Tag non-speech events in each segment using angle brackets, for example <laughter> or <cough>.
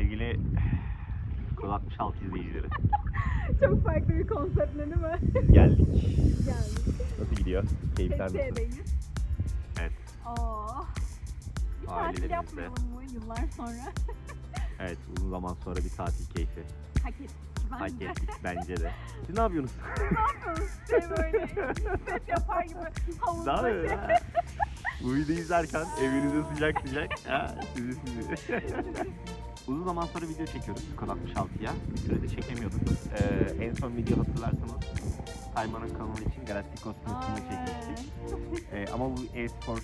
Sevgili Kod 66 izleyicileri. <laughs> Çok farklı bir konseptle değil mi? Biz geldik. Geldik. Nasıl gidiyor? Keyifler nasıl? Evet. Oo. Bir tatil Ailelerimizle. yapmayalım mı yıllar sonra? <laughs> Evet uzun zaman sonra bir tatil keyfi. Hak ettik Hak bence. ettik bence de. Siz ne yapıyorsunuz? <laughs> ne yapıyoruz? Şey böyle set yapar gibi havuzda. Daha ne? ha? Uyudu izlerken evinizde sıcak sıcak. Ha, sizi sizi. Uzun zaman sonra video çekiyoruz Kod 66'ya. Bir süredir çekemiyorduk. Ee, en son video hatırlarsanız Tayman'ın kanalı için Galacticos maçını çekmiştik. Ee, ama bu e-spor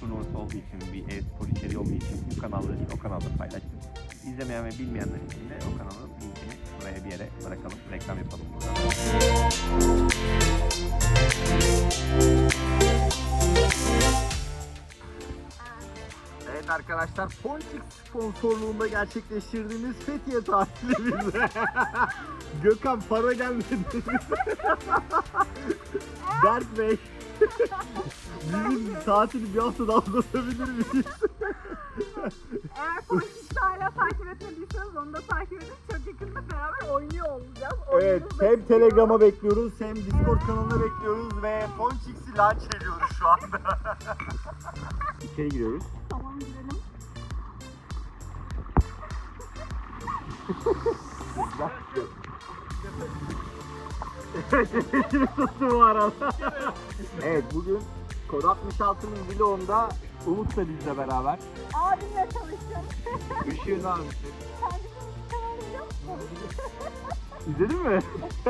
turnuvası olduğu için, bir e-spor içeriği olduğu için bu kanalda değil, o kanalda paylaştık. İzlemeyen ve bilmeyenler için de o kanalın linkini buraya bir yere bırakalım. Reklam yapalım burada. Evet arkadaşlar Ponçik sponsorluğunda gerçekleştirdiğimiz Fethiye tatilimizde <laughs> Gökhan para gelmedi. <laughs> Berk Bey <laughs> bizim tatili bir hafta daha uzatabilir miyiz? Eğer Ponçik'te hala takip etmediyseniz onu da takip edin. Çok yakında beraber oynuyor olacağız. Evet Oyunumuz da hem çıkıyor. Telegram'a bekliyoruz hem Discord kanalına bekliyoruz ve Ponçik'i launch ediyoruz şu anda. İçeri giriyoruz. Tamam girelim. Elini tuttu bu arada. evet bugün Kod 66'nın vlogunda Umut da bizle beraber. Abimle çalıştım. Işığın abisi. Kendimi çıkarmayacağım. İzledin mi? <laughs>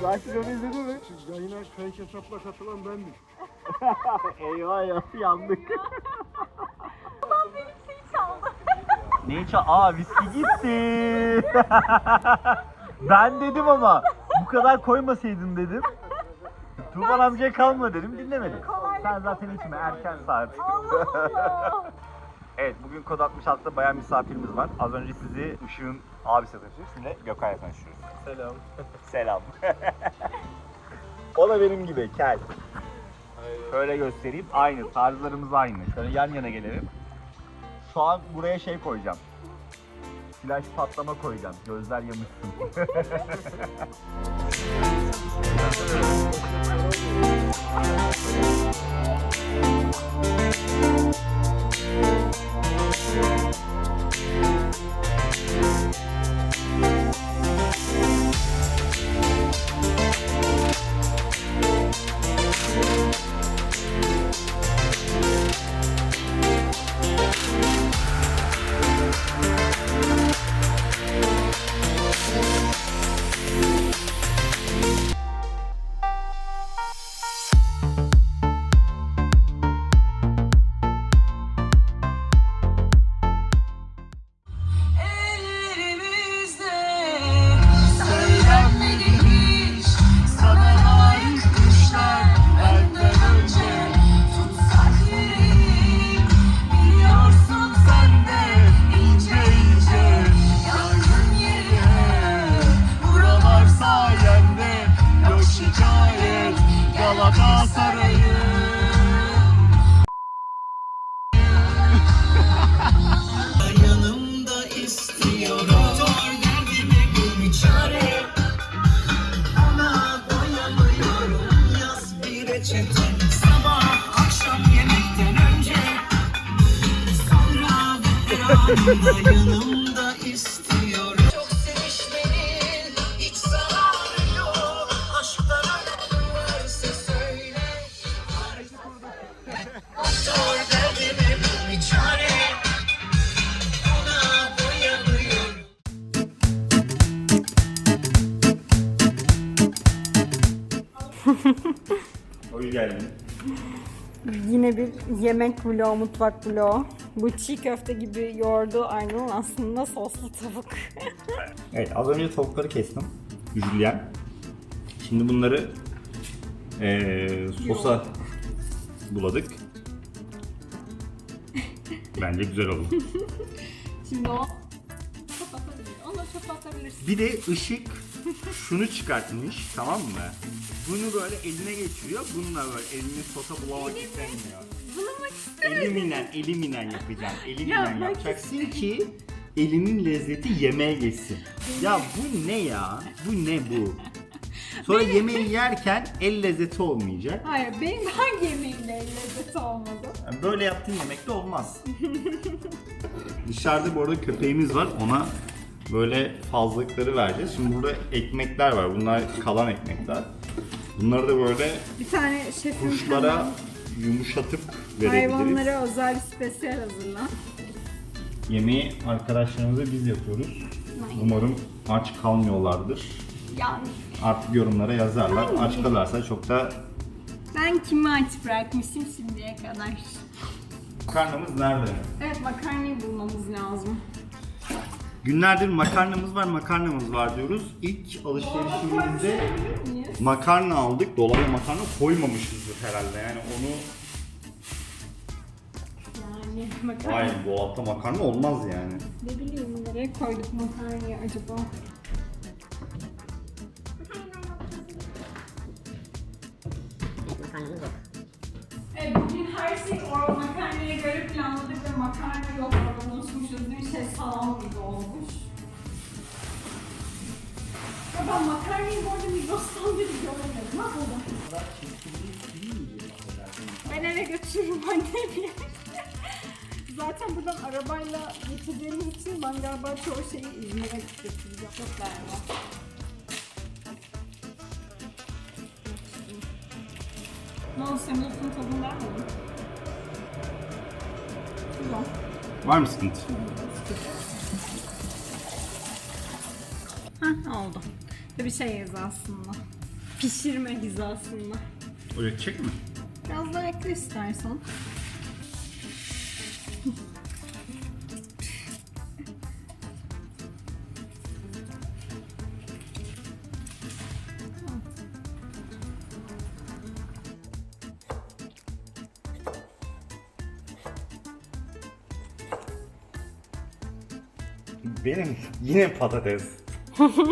Zaten onu izledin mi? Yayına fake hesapla katılan bendim. <laughs> Eyvah ya yandık. Babam benim şeyi çaldı. <laughs> Ne ça? Aa viski gitti. ben dedim ama bu kadar koymasaydın dedim. Tuğban amcaya kalma dedim dinlemedi. Sen zaten içme erken saat. Allah Allah. Evet bugün Kod 66'da bayan misafirimiz var. Az önce sizi Işık'ın abisi tanıştırdık. Şimdi Gökay'la tanıştırıyoruz. Selam. Selam. <laughs> o da benim gibi kel. Şöyle göstereyim. Aynı. Tarzlarımız aynı. Şöyle yan yana gelelim. Şu an buraya şey koyacağım. Flash patlama koyacağım. Gözler yamışsın. <laughs> <laughs> geldin. Yine bir yemek vlogu, mutfak vlogu. Bu çiğ köfte gibi yoğurdu ayrılan aslında soslu tavuk. <laughs> Evet az önce tavukları kestim. Jülyen. Şimdi bunları eee sosa buladık. Bence güzel oldu. <laughs> Şimdi o çöp atabilir. Onu çöp atabilirsin. Bir de ışık şunu çıkartmış tamam mı? Bunu böyle eline geçiriyor. Bununla böyle elini sosa bulamak istemiyor. Bulamak isterim. Eli eliminen, eliminen yapacağım. Eliminen yapacaksın ki elimin lezzeti yemeğe geçsin. Ya bu ne ya? Bu ne bu? <laughs> Sonra yemeği yerken el lezzeti olmayacak. Hayır benim hangi yemeğimde lezzeti olmadı? Yani böyle yaptığın yemek de olmaz. Dışarıda bu arada köpeğimiz var. Ona böyle fazlalıkları vereceğiz. Şimdi burada ekmekler var. Bunlar kalan ekmekler. Bunları da böyle Bir tane şefim kuşlara yumuşatıp verebiliriz. hayvanlara özel spesiyel hazırlan. Yemeği arkadaşlarımıza biz yapıyoruz. Umarım aç kalmıyorlardır. Yanlış. Artık yorumlara yazarlar. Aç kalırsa çok da Ben kimi aç bırakmışım şimdiye kadar? makarnamız nerede? Evet makarnayı bulmamız lazım. Günlerdir makarnamız var, makarnamız var diyoruz. İlk alışverişimizde makarna aldık. Dolaba makarna koymamışızdır herhalde. Yani onu Yani makarna. Hayır, dolapta makarna olmaz yani. Ne bileyim nereye koyduk makarnayı acaba? Evet bugün her şey o makarnaya göre planladık ve makarna yok orada unutmuşuz. Bir şey salam gibi olmuş. Ya ben makarnayı bu arada Migros'tan beri görmedim. Nasıl oldu? Ben eve götürürüm annemi. <laughs> Zaten buradan arabayla getirdiğimiz için ben galiba çoğu şeyi İzmir'e götüreceğim. Yok galiba. Ne oldu semizotun tadını vermedin? Var mı sıkıntı? Hah oldu. Bir şey hizasında. Pişirme hizasında. Üretecek mi? Biraz daha ekle istersen. Benim yine patates. <laughs>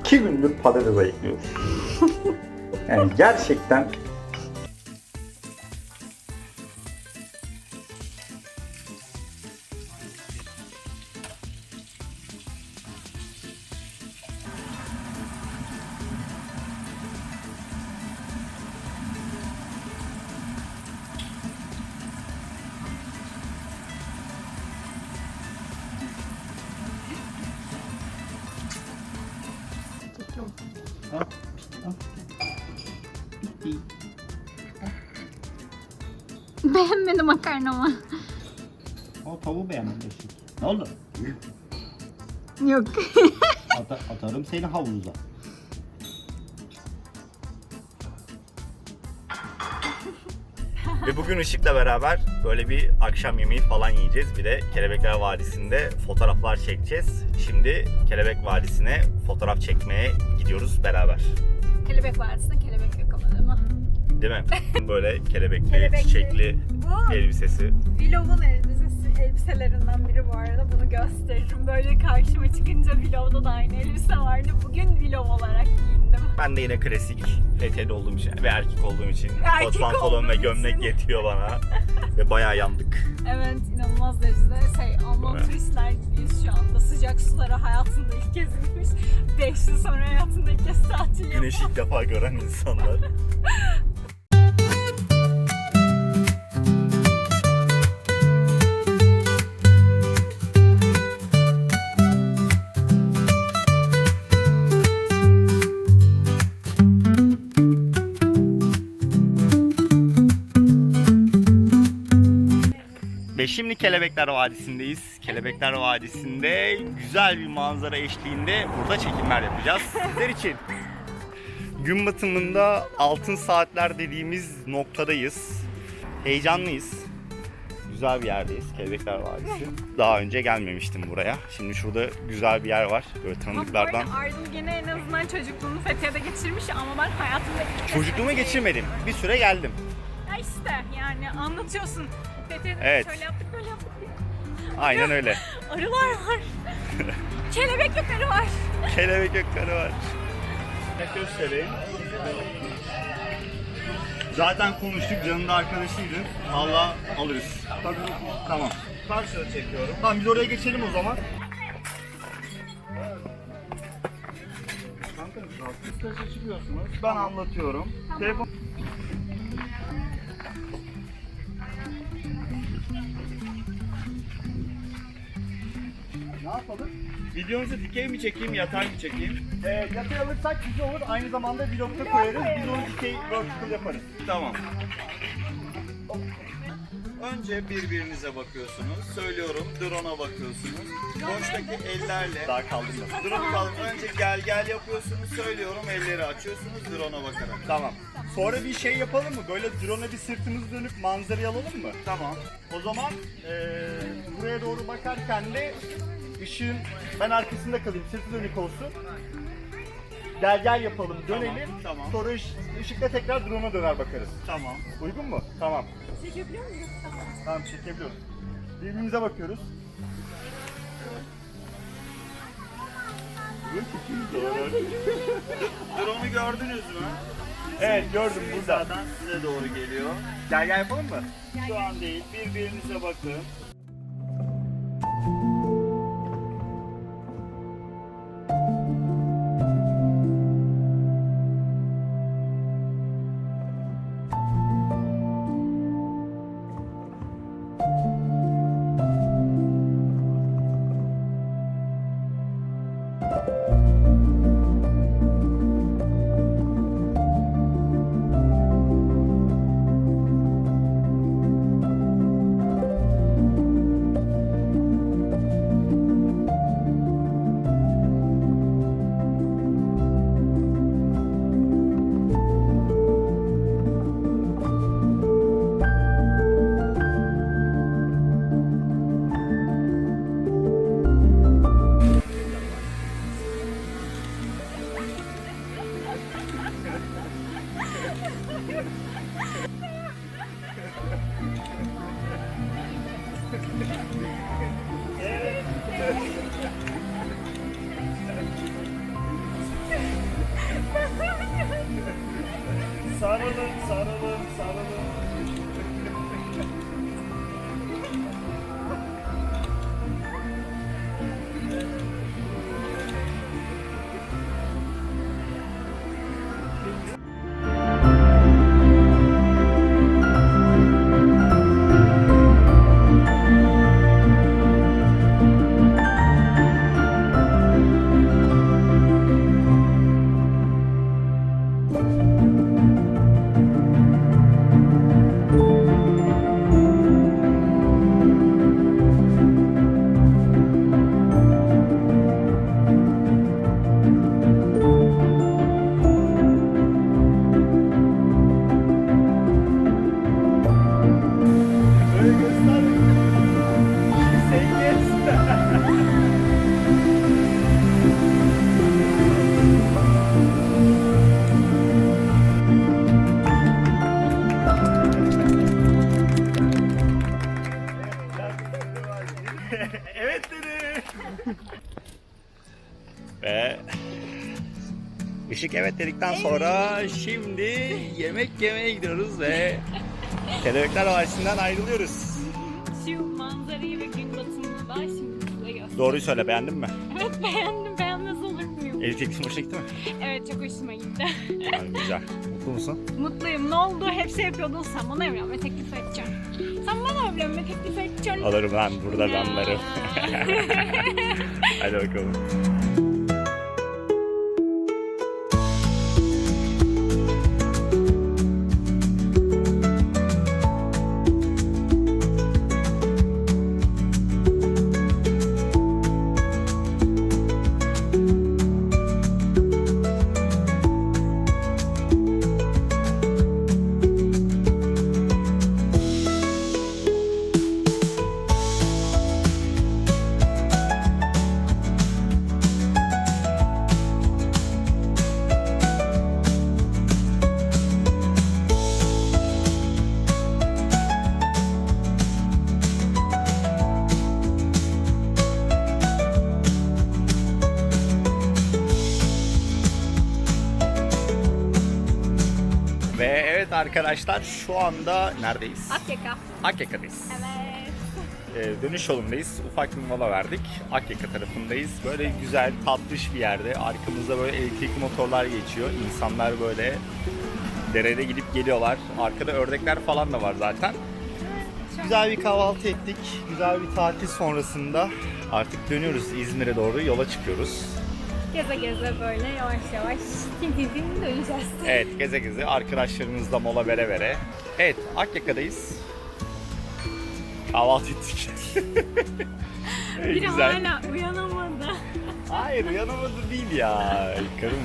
İki gündür patates ayıklıyoruz. yani gerçekten Beğenmedim makarnamı. o tavuğu beğenmedim. Ne oldu? Yok. <laughs> Ata- atarım seni havuza. Ve bugün Işık'la beraber böyle bir akşam yemeği falan yiyeceğiz. Bir de Kelebekler Vadisi'nde fotoğraflar çekeceğiz. Şimdi Kelebek Vadisi'ne fotoğraf çekmeye gidiyoruz beraber. Kelebek Vadisi'nde kelebek yok ama değil mi? Değil mi? Böyle <laughs> kelebekli, Kelebekli. çiçekli Bu elbisesi. Vlog'un elbisesi, elbiselerinden biri bu arada. Bunu gösteririm. Böyle karşıma çıkınca vlogda da aynı elbise vardı. Bugün vlog olarak giyindim. Ben de yine klasik Fethiye'de olduğum için ve erkek olduğum için Erkek kot pantolon ve gömlek için. yetiyor bana. <laughs> ve bayağı yandık. Evet inanılmaz derecede şey Alman Evet. turistler gibiyiz şu anda. Sıcak sulara hayatında ilk kez inmiş. 5 yıl sonra hayatında ilk kez tatil yapıyor. Güneşi ilk defa gören insanlar. <laughs> şimdi Kelebekler Vadisi'ndeyiz. Kelebekler Vadisi'nde güzel bir manzara eşliğinde burada çekimler yapacağız. <laughs> Sizler için gün batımında altın saatler dediğimiz noktadayız. Heyecanlıyız. Güzel bir yerdeyiz. Kelebekler Vadisi. Daha önce gelmemiştim buraya. Şimdi şurada güzel bir yer var. Böyle tanıdıklardan. Ama Ardıl gene en azından çocukluğunu Fethiye'de geçirmiş ama ben hayatımda ilk kez Çocukluğumu Fethiye'ye geçirmedim. gittim. Bir süre geldim. Ya işte yani anlatıyorsun. Evet. şöyle yaptık böyle yaptık. Aynen öyle. Arılar var. <laughs> Kelebek yok arı var. Kelebek gökleri var. Göstereyim. Zaten konuştuk, canın da arkadaşıydın. Allah alırız. Tabii. Tamam. Karşıya çekiyorum. Tamam biz oraya geçelim o zaman. Kanka, siz kaça çıkıyorsunuz? Ben anlatıyorum. Telefon... yapalım? Videonuzu dikey mi çekeyim, yatay mı çekeyim? Ee, yatay alırsak güzel olur. Aynı zamanda vlogda koyarız. Biz onu dikey vertical yaparız. Tamam. Önce birbirinize bakıyorsunuz. Söylüyorum, drone'a bakıyorsunuz. Boştaki ellerle... Daha kaldırma. Drone kaldır. Önce gel gel yapıyorsunuz. Söylüyorum, elleri açıyorsunuz drone'a bakarak. Tamam. Sonra bir şey yapalım mı? Böyle drone'a bir sırtımız dönüp manzarayı alalım mı? Tamam. O zaman eee, buraya doğru bakarken de ışığın ben arkasında kalayım. Sırtı dönük olsun. Gel gel yapalım, dönelim. Tamam. Sonra ış- ışıkla tekrar drone'a döner bakarız. Tamam. Uygun mu? Tamam. Çekebiliyor muyum? Tamam. Tamam çekebiliyoruz. Birbirimize bakıyoruz. Drone'u gördünüz mü? Evet gördüm burada. Zaten size doğru geliyor. Gel gel yapalım mı? Şu an değil. Birbirinize bakın. Sarılın, sarılın, sarılın. Işık evet dedikten sonra şimdi yemek yemeye gidiyoruz ve <laughs> Kelebekler Vadisi'nden ayrılıyoruz. Şu manzarayı ve gün batımını da şimdi size göstereyim. Doğruyu söyle beğendin mi? Evet beğendim. Beğenmez olur muyum? Elif çekmişsin hoşuna gitti mi? Evet çok hoşuma gitti. Yani güzel. Mutlu musun? Mutluyum. Ne oldu? Hepsi yapıyordun. Sen bana evlenme teklif edeceksin. Sen bana evlenme teklif edeceksin. Alırım ben burada Ya. damları. <laughs> Hadi bakalım. Arkadaşlar şu anda neredeyiz? Akyaka. Akyaka'dayız. Evet. Ee, dönüş yolundayız. Ufak bir mola verdik. Akyaka tarafındayız. Böyle güzel, tatlış bir yerde. Arkamızda böyle elektrikli motorlar geçiyor. İnsanlar böyle derede gidip geliyorlar. Arkada ördekler falan da var zaten. Güzel bir kahvaltı ettik. Güzel bir tatil sonrasında artık dönüyoruz İzmir'e doğru yola çıkıyoruz. Geze geze böyle yavaş yavaş tin döneceğiz. Evet geze geze arkadaşlarımızla mola vere vere. Evet Akyaka'dayız. Kahvaltı ettik. <laughs> Biri Güzel. hala uyanamadı. Hayır uyanamadı değil ya. Karım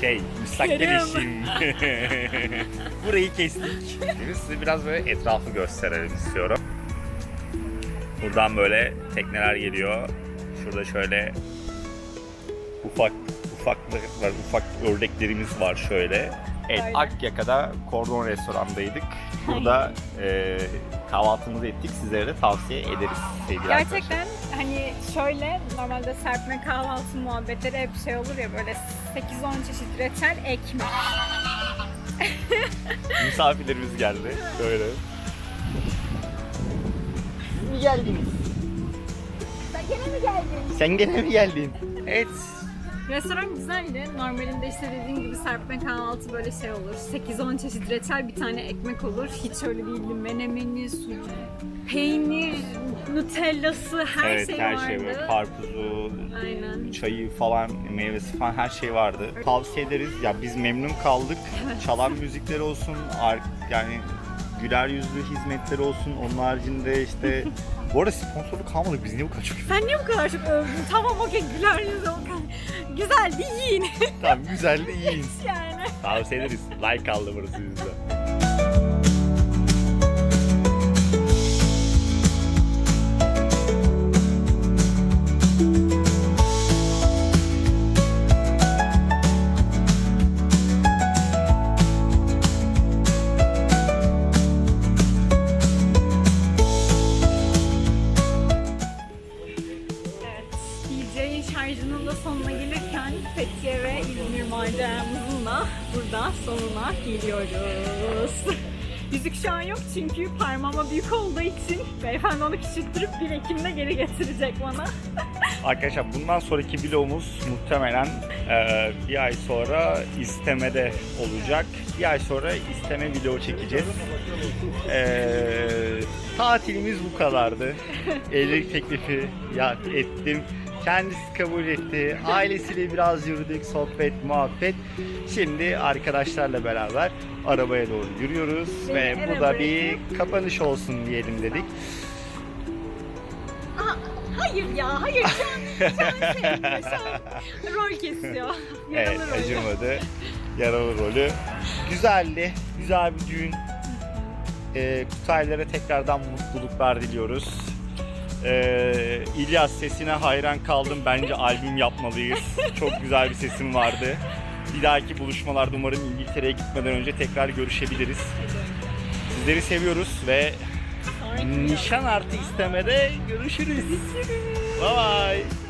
şey müstakbel Karım. eşim. <laughs> Burayı kestik. Şimdi size biraz böyle etrafı gösterelim istiyorum. Buradan böyle tekneler geliyor. Şurada şöyle ufak ufak var, ufak ördeklerimiz var şöyle. Evet, Öyle. Akyaka'da Kordon Restoran'daydık. Burada e, kahvaltımızı ettik. Sizlere de tavsiye ederiz sevgili arkadaşlar. Gerçekten hani şöyle normalde serpme kahvaltı muhabbetleri hep şey olur ya böyle 8-10 çeşit reçel ekmek. <laughs> Misafirlerimiz geldi. Böyle. Mi geldiniz? Sen gene mi geldin? Sen gene mi geldin? Evet. Restoran güzeldi. Normalinde işte dediğim gibi serpme kahvaltı böyle şey olur. 8-10 çeşit reçel bir tane ekmek olur. Hiç öyle değildi. Menemeni, suyu, peynir, nutellası her evet şey her vardı. şey böyle karpuzu, Aynen. çayı falan, meyvesi falan her şey vardı. Tavsiye ederiz. Ya biz memnun kaldık. Çalan müzikleri olsun, yani güler yüzlü hizmetleri olsun. Onun haricinde işte <laughs> bu arada sponsorluk kalmadık. Biz niye bu kadar çok Sen niye bu kadar çok övdün? Tamam okey güler yüzü o kadar. Güzeldi yiyin Tamam güzel de yiyin. <laughs> yani. Tavsiye ederiz. Like aldı burası bizde. Yok çünkü parmağıma büyük olduğu için beyefendi onu küçülttürüp 1 Ekim'de geri getirecek bana. <laughs> Arkadaşlar bundan sonraki vlogumuz muhtemelen e, bir ay sonra istemede olacak. Bir ay sonra isteme vlogu çekeceğiz. E, tatilimiz bu kadardı. <laughs> Evlilik teklifi ya ettim. Kendisi kabul etti. Ailesiyle biraz yürüdük, sohbet, muhabbet. Şimdi arkadaşlarla beraber arabaya doğru yürüyoruz Beni ve bu da bir kapanış olsun diyelim dedik. Hayır ya, hayır şu an, şu an <laughs> şey yapıyor, şu an rol kesiyor. Evet Yaralı rolü. acımadı. Yaralı rolü. Güzeldi. Güzel bir düğün. Ee, Kutaylara tekrardan mutluluklar diliyoruz. Ee, İlyas sesine hayran kaldım. Bence albüm yapmalıyız. Çok güzel bir sesim vardı. Bir dahaki buluşmalarda umarım İngiltere'ye gitmeden önce tekrar görüşebiliriz. Sizleri seviyoruz ve nişan artı istemede görüşürüz. Bye bye.